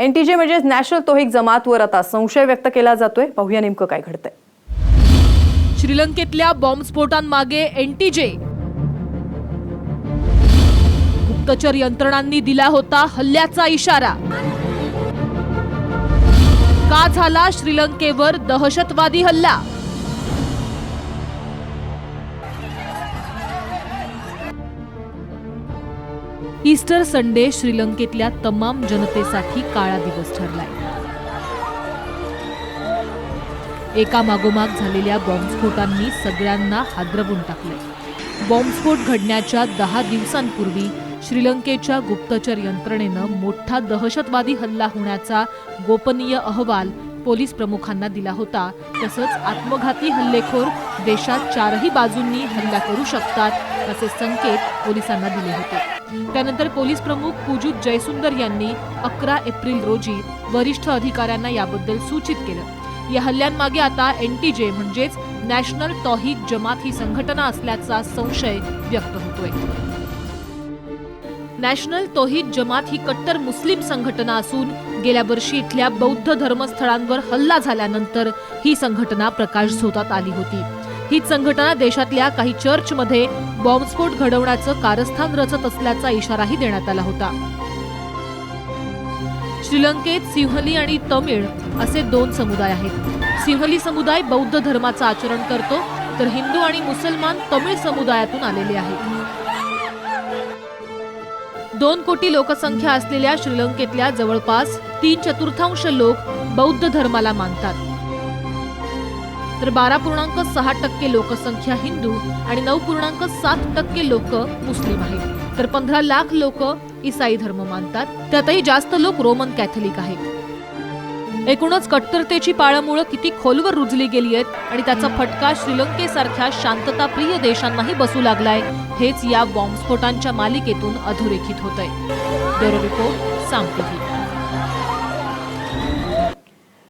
एनटीजे म्हणजेच नॅशनल तोहिक जमातवर आता संशय व्यक्त केला जातोय. पाहूया नेमकं काय घडतंय. श्रीलंकेतल्या बॉम्बस्फोटांमागे एनटीजे गुप्तचर यंत्रणांनी दिला होता हल्ल्याचा इशारा. का झाला श्रीलंकेवर दहशतवादी हल्ला? ईस्टर संडे श्रीलंकेतल्या तमाम जनतेसाठी काळा दिवस ठरलाय. एका मागोमाग झालेल्या बॉम्बस्फोटांनी सगळ्यांना हादरवून टाकले बॉम्बस्फोट घडण्याच्या दहा दिवसांपूर्वी श्रीलंकेच्या गुप्तचर यंत्रणेनं मोठा दहशतवादी हल्ला होण्याचा गोपनीय अहवाल पोलीस प्रमुखांना दिला होता. तसंच आत्मघाती हल्लेखोर देशात चारही बाजूंनी हल्ला करू शकतात असे संकेत पोलिसांना दिले होते. त्यानंतर पोलीस प्रमुख पूजूत जयसुंदर यांनी अकरा एप्रिल रोजी वरिष्ठ अधिकाऱ्यांना याबद्दल सूचित केलं. या हल्ल्यांमागे आता एनटीजे म्हणजेच नॅशनल तौहीद जमात ही संघटना असल्याचा संशय व्यक्त होतोय. नॅशनल तोहीद जमात ही कट्टर मुस्लिम संघटना असून गेल्या वर्षी इथल्या बौद्ध धर्मस्थळांवर हल्ला झाल्यानंतर ही संघटना प्रकाश झोतात आली होती. ही संघटना देशातल्या काही चर्चमध्ये बॉम्बस्फोट घडवण्याचं कारस्थान रचत असल्याचा इशाराही देण्यात आला होता. श्रीलंकेत सिंहली आणि तमिळ असे दोन समुदाय आहेत. सिंहली समुदाय बौद्ध धर्माचं आचरण करतो तर हिंदू आणि मुसलमान तमिळ समुदायातून आलेले आहेत. दोन कोटी लोकसंख्या असलेल्या श्रीलंकेतल्या जवळपास तीन चतुर्थांश लोक बौद्ध धर्माला मानतात. तर बारा पूर्णांक सहा टक्के लोकसंख्या हिंदू आणि नऊ पूर्णांक सात टक्के लोक मुस्लिम आहेत. तर पंधरा लाख लोक इसाई धर्म मानतात. त्यातही जास्त लोक रोमन कॅथलिक आहेत. एकूणच कट्टरतेची पाळंमुळं किती खोलवर रुजली गेली आहेत आणि त्याचा फटका श्रीलंकेसारख्या शांतताप्रिय देशांनाही बसू लागलाय हेच या बॉम्बस्फोटांच्या मालिकेतून अधोरेखित होत आहे ब्युरो रिपोर्ट साम टीव्ही